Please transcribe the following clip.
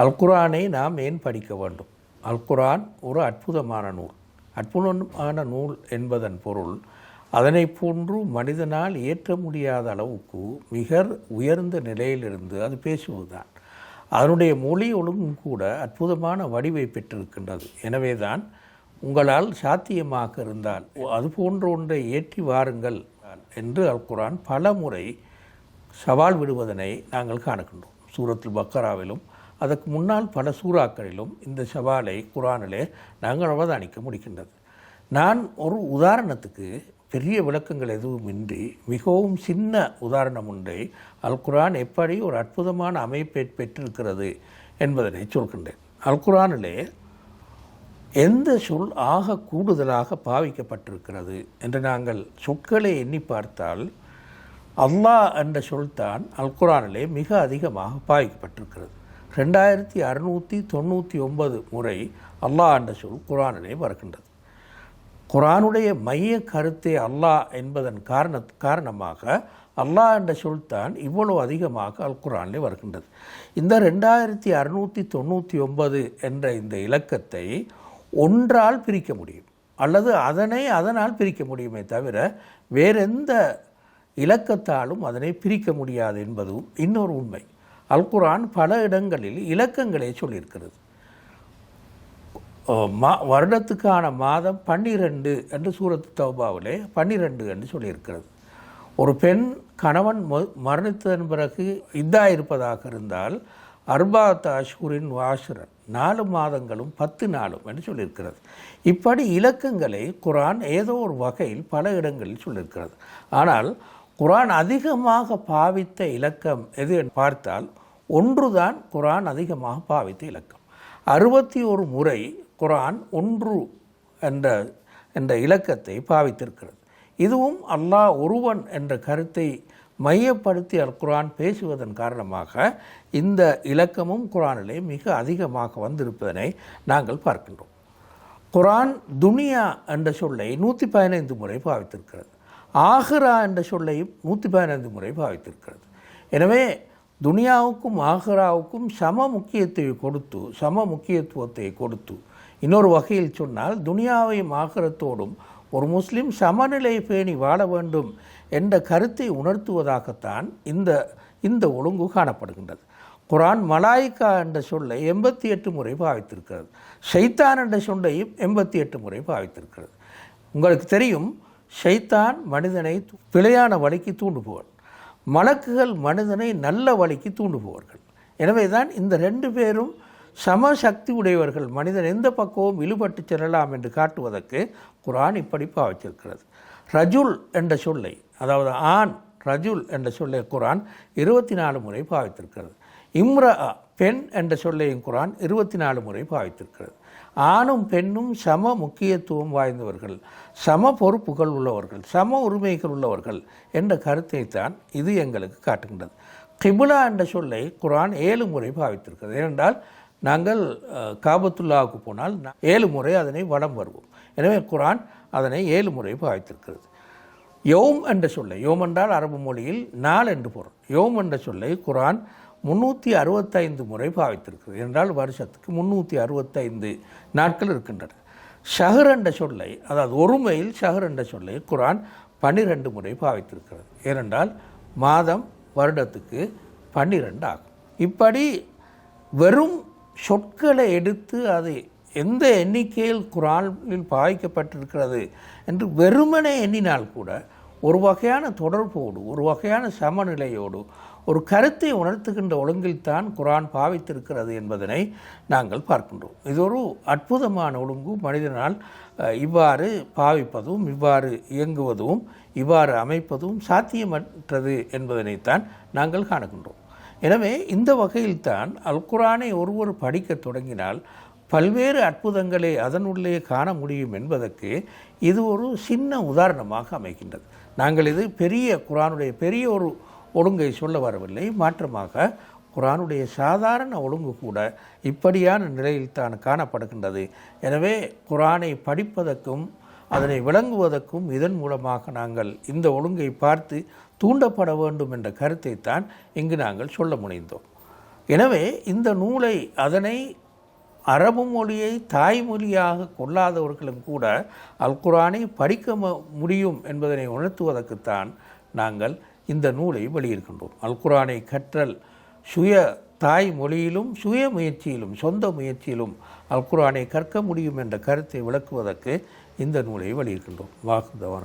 அல்குரானை நாம் ஏன் படிக்க வேண்டும்? அல்குரான் ஒரு அற்புதமான நூல். அற்புதமான நூல் என்பதன் பொருள் அதனை போன்று மனிதனால் ஏற்ற முடியாத அளவுக்கு மிக உயர்ந்த நிலையிலிருந்து அது பேசுவதுதான். அதனுடைய மொழி ஒழுங்கும் கூட அற்புதமான வடிவை பெற்றிருக்கின்றது. எனவே தான் உங்களால் சாத்தியமாக இருந்தால் அது போன்ற ஒன்றை ஏற்றி வாருங்கள் என்று அல்குரான் பல முறை சவால் விடுவதனை நாங்கள் காணுகின்றோம். சூரத்தில் பக்கராவிலும் அதற்கு முன்னால் பல சூறாக்களிலும் இந்த சவாலை குரானிலே நாங்கள் அவதானிக்க முடிக்கின்றது நான் ஒரு உதாரணத்துக்கு பெரிய விளக்கங்கள் எதுவும் இன்றி மிகவும் சின்ன உதாரணம் ஒன்றை அல் குரான் எப்படி ஒரு அற்புதமான அமைப்பை பெற்றிருக்கிறது என்பதனை சொல்கின்றேன். அல் குரானிலே எந்த சொல் ஆக கூடுதலாக பாவிக்கப்பட்டிருக்கிறது என்று நாங்கள் சொற்களை எண்ணி பார்த்தால் அல்லாஹ் என்ற சொல்தான் அல்குரானிலே மிக அதிகமாக பாவிக்கப்பட்டிருக்கிறது. ரெண்டாயிரத்தி அறுநூற்றி தொண்ணூற்றி ஒன்பது முறை அல்லாஹ் என்ற சொல் குரானிலே வருகின்றது. குரானுடைய மைய கருத்தே அல்லாஹ் என்பதன் காரண காரணமாக அல்லாஹ் என்ற சொல்தான் இவ்வளவு அதிகமாக அல் குரானிலே வருகின்றது. இந்த ரெண்டாயிரத்தி அறுநூற்றி தொண்ணூற்றி ஒன்பது என்ற இந்த இலக்கத்தை ஒன்றால் பிரிக்க முடியும். அல்லது அதனை அதனால் பிரிக்க முடியுமே தவிர வேறெந்த இலக்கத்தாலும் அதனை பிரிக்க முடியாது என்பதும் இன்னொரு உண்மை. அல் குரான் பல இடங்களில் இலக்கங்களை சொல்லியிருக்கிறது. மா வருடத்துக்கான மாதம் பன்னிரெண்டு என்று சூரத் தௌபாவிலே பன்னிரெண்டு என்று சொல்லியிருக்கிறது. ஒரு பெண் கணவன் மரணித்ததன் பிறகு இதா இருப்பதாக இருந்தால் அர்பாத் அஷ்குரின் வாசுரன் நாலு மாதங்களும் பத்து நாளும் என்று சொல்லியிருக்கிறது. இப்படி இலக்கங்களை குரான் ஏதோ ஒரு வகையில் பல இடங்களில் சொல்லியிருக்கிறது. ஆனால் குரான் அதிகமாக பாவித்த இலக்கம் எது பார்த்தால் ஒன்றுதான் குரான் அதிகமாக பாவித்த இலக்கம். அறுபத்தி ஒரு முறை குரான் ஒன்று என்ற என்ற இலக்கத்தை பாவித்திருக்கிறது. இதுவும் அல்லாஹ் ஒருவன் என்ற கருத்தை மையப்படுத்தி அல் குரான் பேசுவதன் காரணமாக இந்த இலக்கமும் குரானிலே மிக அதிகமாக வந்திருப்பதனை நாங்கள் பார்க்கின்றோம். குரான் துனியா என்ற சொல்லை நூற்றி பதினைந்து முறை பாவித்திருக்கிறது. ஆஹ்ரா என்ற சொல்லையும் நூற்றி பதினைந்து முறை பாவித்திருக்கிறது. எனவே துனியாவுக்கும் ஆஹ்ராவுக்கும் சம முக்கியத்தை கொடுத்து சம முக்கியத்துவத்தை கொடுத்து. இன்னொரு வகையில் சொன்னால் துனியாவையும் ஆகரத்தோடும் ஒரு முஸ்லீம் சமநிலை பேணி வாழ வேண்டும் என்ற கருத்தை உணர்த்துவதாகத்தான் இந்த இந்த ஒழுங்கு காணப்படுகின்றது. குரான் மலாய்க்கா என்ற சொல்லை எண்பத்தி எட்டு முறை பாவித்திருக்கிறது. ஷைத்தான் என்ற சொல்லையும் எண்பத்தி எட்டு முறை பாவித்திருக்கிறது. உங்களுக்கு தெரியும் ஷைத்தான் மனிதனை பிழையான வழிக்கு தூண்டுபவன் மலக்குகள் மனிதனை நல்ல வழிக்கு தூண்டுபவர்கள். எனவே தான் இந்த ரெண்டு பேரும் சம சக்தி உடையவர்கள். மனிதன் எந்த பக்கமும் இழுபட்டு செல்லலாம் என்று காட்டுவதற்கு குரான் இப்படி பாவிச்சிருக்கிறது ரஜுல் என்ற சொல்லை அதாவது ஆண் ரஜுல் என்ற சொல்லை குரான் இருபத்தி நாலு முறை பாவித்திருக்கிறது. இம்ரா பெண் என்ற சொல்லையும் குரான் இருபத்தி நாலு முறை பாவித்திருக்கிறது. ஆணும் பெண்ணும் சம முக்கியத்துவம் வாய்ந்தவர்கள் சம பொறுப்புகள் உள்ளவர்கள் சம உரிமைகள் உள்ளவர்கள் என்ற கருத்தை தான் இது எங்களுக்கு காட்டுகின்றது. கிபுலா என்ற சொல்லை குரான் ஏழு முறை பாவித்திருக்கிறது. ஏனென்றால் நாங்கள் காபத்துல்லாவுக்கு போனால் ஏழு முறை அதனை வடம் வருவோம். எனவே குரான் அதனை ஏழு முறை பாவித்திருக்கிறது. யோம் என்ற சொல்லை யோம் என்றால் அரபு மொழியில் நாள் என்று பொருள். யோம் என்ற சொல்லை குரான் முந்நூற்றி அறுபத்தைந்து முறை பாவித்திருக்கிறது. என்றால் வருஷத்துக்கு முந்நூற்றி அறுபத்தைந்து நாட்கள் இருக்கின்றன. ஷஹர் என்ற சொல்லை அதாவது ஒருமையில் ஷஹர் என்ற சொல்லை குரான் பன்னிரெண்டு முறை பாவித்திருக்கிறது. ஏனென்றால் மாதம் வருடத்துக்கு பன்னிரெண்டு ஆகும். இப்படி வெறும் சொற்களை எடுத்து அது எந்த எண்ணிக்கையில் குரானில் பாவிக்கப்பட்டிருக்கிறது என்று வெறுமனே எண்ணினால் கூட ஒரு வகையான தொடர்போடு ஒரு வகையான சமநிலையோடு ஒரு கருத்தை உணர்த்துகின்ற ஒழுங்கில்தான் குரான் பாவித்திருக்கிறது என்பதனை நாங்கள் பார்க்கின்றோம். இது ஒரு அற்புதமான ஒழுங்கு. மனிதனால் இவ்வாறு பாவிப்பதும் இவ்வாறு இயங்குவதும் இவ்வாறு அமைப்பதும் சாத்தியமற்றது என்பதனைத்தான் நாங்கள் காணுகின்றோம். எனவே இந்த வகையில்தான் அல் குரானை ஒருவர் படிக்க தொடங்கினால் பல்வேறு அற்புதங்களை அதனுள்ளே காண முடியும் என்பதற்கு இது ஒரு சின்ன உதாரணமாக அமைகின்றது. நாங்கள் இது பெரிய குரானுடைய பெரிய ஒரு ஒழுங்கை சொல்ல வரவில்லை. மாற்றமாக குரானுடைய சாதாரண ஒழுங்கு கூட இப்படியான நிலையில் தான் காணப்படுகின்றது. எனவே குரானை படிப்பதற்கும் அதனை விளங்குவதற்கும் இதன் மூலமாக நாங்கள் இந்த ஒழுங்கை பார்த்து தூண்டப்பட வேண்டும் என்ற கருத்தை தான் இங்கு நாங்கள் சொல்ல முனைந்தோம். எனவே இந்த நூலை அதனை அரபு மொழியை தாய்மொழியாக கொள்ளாதவர்களும் கூட அல் குரானை படிக்க முடியும் என்பதனை உணர்த்துவதற்குத்தான் நாங்கள் இந்த நூலை வெளியிருக்கின்றோம் அல்குரானை கற்றல் சுய தாய் மொழியிலும் சுய முயற்சியிலும் சொந்த முயற்சியிலும் அல்குரானை கற்க முடியும் என்ற கருத்தை விளக்குவதற்கு இந்த நூலை வெளியிருக்கின்றோம் வாக்குதவான